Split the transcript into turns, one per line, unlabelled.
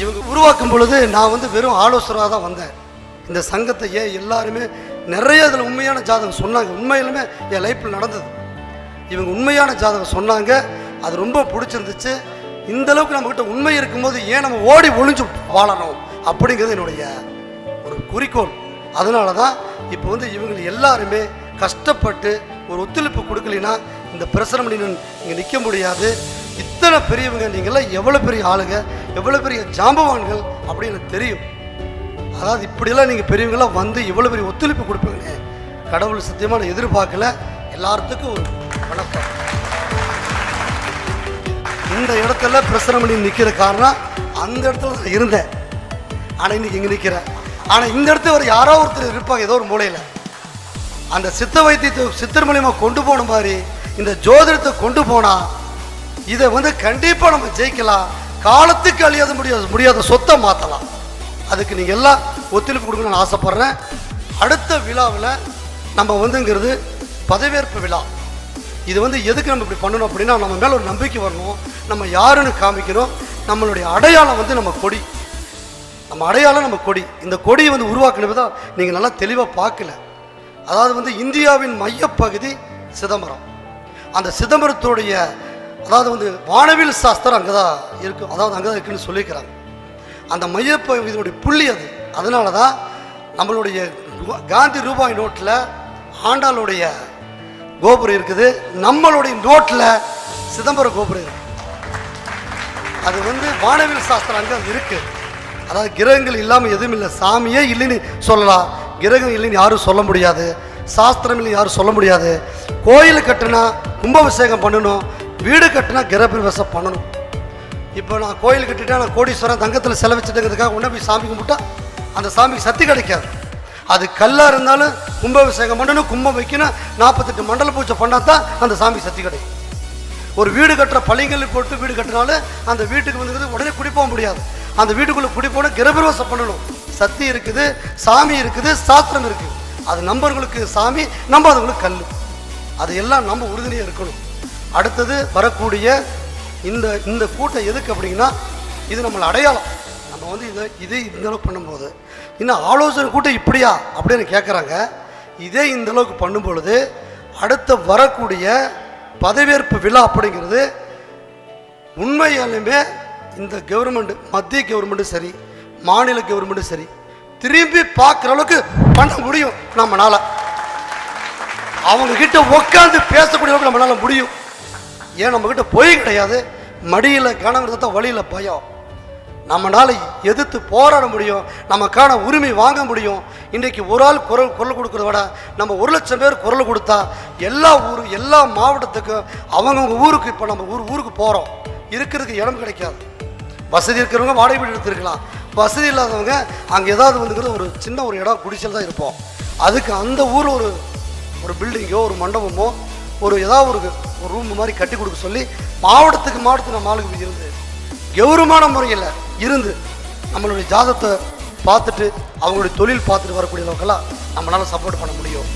இவங்க உருவாக்கும் பொழுது நான் வந்து வெறும் ஆலோசனாக தான் வந்தேன். இந்த சங்கத்தை ஏன் எல்லாருமே நிறைய இதில் உண்மையான ஜாதகம் சொன்னாங்க. உண்மையிலுமே என் லைஃப்பில் நடந்தது. இவங்க உண்மையான ஜாதகம் சொன்னாங்க. அது ரொம்ப பிடிச்சிருந்துச்சு. இந்த அளவுக்கு நம்மக்கிட்ட உண்மை இருக்கும்போது ஏன் நம்ம ஓடி ஒளிஞ்சு வாழணும் அப்படிங்கிறது என்னுடைய ஒரு குறிக்கோள். அதனால தான் இப்போ வந்து இவங்க எல்லாருமே கஷ்டப்பட்டு ஒரு ஒத்துழைப்பு கொடுக்கலைன்னா இந்த பிரசரமணியன் இங்கே நிற்க முடியாது. இத்தனை பெரியவங்க நீங்களாம் எவ்வளோ பெரிய ஆளுங்க எவ்வளோ பெரிய ஜாம்பவான்கள் அப்படின்னு எனக்கு தெரியும். அதாவது இப்படியெல்லாம் நீங்கள் பெரியவங்களாம் வந்து இவ்வளோ பெரிய ஒத்துழைப்பு கொடுப்பீங்களே? கடவுள் சத்தியமாக நான் எதிர்பார்க்கல. எல்லாத்துக்கும் ஒரு வணக்கம். இந்த இடத்துல பிரசனமணி நிற்கிற காரணம் அந்த இடத்துல நான் இருந்தேன். ஆனால் இன்றைக்கி இங்கே நிற்கிறேன் ஆனால் இந்த இடத்துல ஒரு யாரோ ஒருத்தர் இருப்பாங்க ஏதோ ஒரு மூலையில். அந்த சித்த வைத்தியத்தை சித்தர் மூலியமாக கொண்டு போன மாதிரி இந்த ஜோதிடத்தை கொண்டு போனால் இதை வந்து கண்டிப்பாக நம்ம ஜெயிக்கலாம். காலத்துக்கு அழியாத முடியாத முடியாத சொத்தை மாற்றலாம் அதுக்கு நீங்கள் எல்லாம் ஒத்துழைப்பு கொடுக்கணும்னு நான் ஆசைப்பட்றேன். அடுத்த விழாவில் நம்ம வந்துங்கிறது பதவியேற்பு விழா. இது வந்து எதுக்கு நம்ம இப்படி பண்ணணும் அப்படின்னா நம்ம மேலே ஒரு நம்பிக்கை வரணும். நம்ம யாருன்னு காமிக்கணும் நம்மளுடைய அடையாளம் வந்து நம்ம கொடி. நம்ம அடையாளம் நம்ம கொடி. இந்த கொடியை வந்து உருவாக்கினது தான் நீங்கள் நல்லா தெளிவாக பார்க்கல. அதாவது வந்து இந்தியாவின் மையப்பகுதி சிதம்பரம். அந்த சிதம்பரத்துடைய அதாவது வந்து வானவில் சாஸ்திரம் அங்கே தான் இருக்கும் அதாவது அங்கே தான் இருக்குன்னு சொல்லியிருக்கிறாங்க அந்த மையப்பகுதியுடைய புள்ளி அது. அதனால தான் நம்மளுடைய ரூபா- காந்தி ரூபாய் நோட்டில் ஆண்டாளுடைய கோபுரம் இருக்குது. நம்மளுடைய நோட்டில் சிதம்பரம் கோபுரம் இருக்கு. அது வந்து வானவில் சாஸ்திரம் அங்கே அது இருக்குது அதாவது கிரகங்கள் இல்லாமல் எதுவும் இல்லை. சாமியே இல்லைன்னு சொல்லலாம். கிரகம் இல்லைன்னு யாரும் சொல்ல முடியாது. சாஸ்திரம் இல்லைன்னு யாரும் சொல்ல முடியாது. கோயில் கட்டுனா கும்பாபிஷேகம் பண்ணணும். வீடு கட்டினா கிரகப்பிரவேசம் பண்ணணும். இப்போ நான் கோயில் கட்டிட்டேன் நான் கோடீஸ்வரன் தங்கத்தில் செலவிச்சிட்டுங்கிறதுக்காக உடனே போய் சாமி கும்பிட்டா அந்த சாமிக்கு சக்தி கிடைக்காது. அது கல்லாக இருந்தாலும் கும்பாபிஷேகம் பண்ணணும் கும்பம் வைக்கணும் நாற்பத்தெட்டு மண்டல பூஜை பண்ணால் தான் அந்த சாமிக்கு சக்தி கிடைக்கும். ஒரு வீடு கட்டுற பள்ளிகள் போட்டு வீடு கட்டினாலும் அந்த வீட்டுக்கு வந்துக்கிறது உடனே குடிப்போக முடியாது. அந்த வீட்டுக்குள்ளே குடி போனால் கிரபிரவசம் பண்ணணும். சக்தி இருக்குது சாமி இருக்குது சாஸ்திரம் இருக்குது. அது நம்பர்களுக்கு சாமி நம்பாதவங்களுக்கு கல் அது எல்லாம் நம்ம உறுதுணையாக இருக்கணும். அடுத்தது வரக்கூடிய இந்த இந்த கூட்டம் எதுக்கு அப்படின்னா இது நம்மளை அடையாளம். நம்ம வந்து இதை இது இந்த அளவுக்கு பண்ணும்போது. இன்னும் ஆலோசனை கூட்டம் இப்படியா அப்படின்னு கேட்குறாங்க இதே இந்தளவுக்கு பண்ணும் பொழுது அடுத்த வரக்கூடிய பதவியேற்பு விழா அப்படிங்கிறது உண்மையாலுமே இந்த கவர்மெண்ட் மத்திய கவர்மெண்ட்டும் சரி மாநில கவர்மெண்ட்டும் சரி திரும்பி பார்க்குற அளவுக்கு பண்ண முடியும் நம்மளால் அவங்கக்கிட்ட உட்காந்து பேசக்கூடிய அளவுக்கு நம்மளால் முடியும். ஏன் நம்மக்கிட்ட போய் பொய் கிடையாது? மடியில் கனம் தான் வழியில் பயம். நம்மளால் எதிர்த்து போராட முடியும். நமக்கான உரிமை வாங்க முடியும். இன்றைக்கு ஒரு ஆள் குரல் குரல் கொடுக்குறத விட நம்ம ஒரு லட்சம் பேர் குரல் கொடுத்தா எல்லா ஊர் எல்லா மாவட்டத்துக்கும் அவங்கவுங்க ஊருக்கு இப்போ நம்ம ஊர் ஊருக்கு போகிறோம் இருக்கிறதுக்கு இடம் கிடைக்காது. வசதி இருக்கிறவங்க வாடகை வீடு எடுத்துருக்கலாம். வசதி இல்லாதவங்க அங்கே ஏதாவது வந்துங்கிறது ஒரு சின்ன ஒரு இடம் குடிச்சல் தான் இருப்போம். அதுக்கு அந்த ஊர் ஒரு ஒரு பில்டிங்கோ ஒரு மண்டபமோ ஒரு ஏதாவது ஒரு ஒரு ரூம் மாதிரி கட்டி கொடுக்க சொல்லி மாவட்டத்துக்கு மாவட்டத்துக்கு நம்ம ஆளுக்கு இருந்து கௌரவமான முறையில் இருந்து நம்மளுடைய ஜாதத்தை பார்த்துட்டு அவங்களுடைய தொழில் பார்த்துட்டு வரக்கூடியவங்களாம் நம்மளால் சப்போர்ட் பண்ண முடியும்.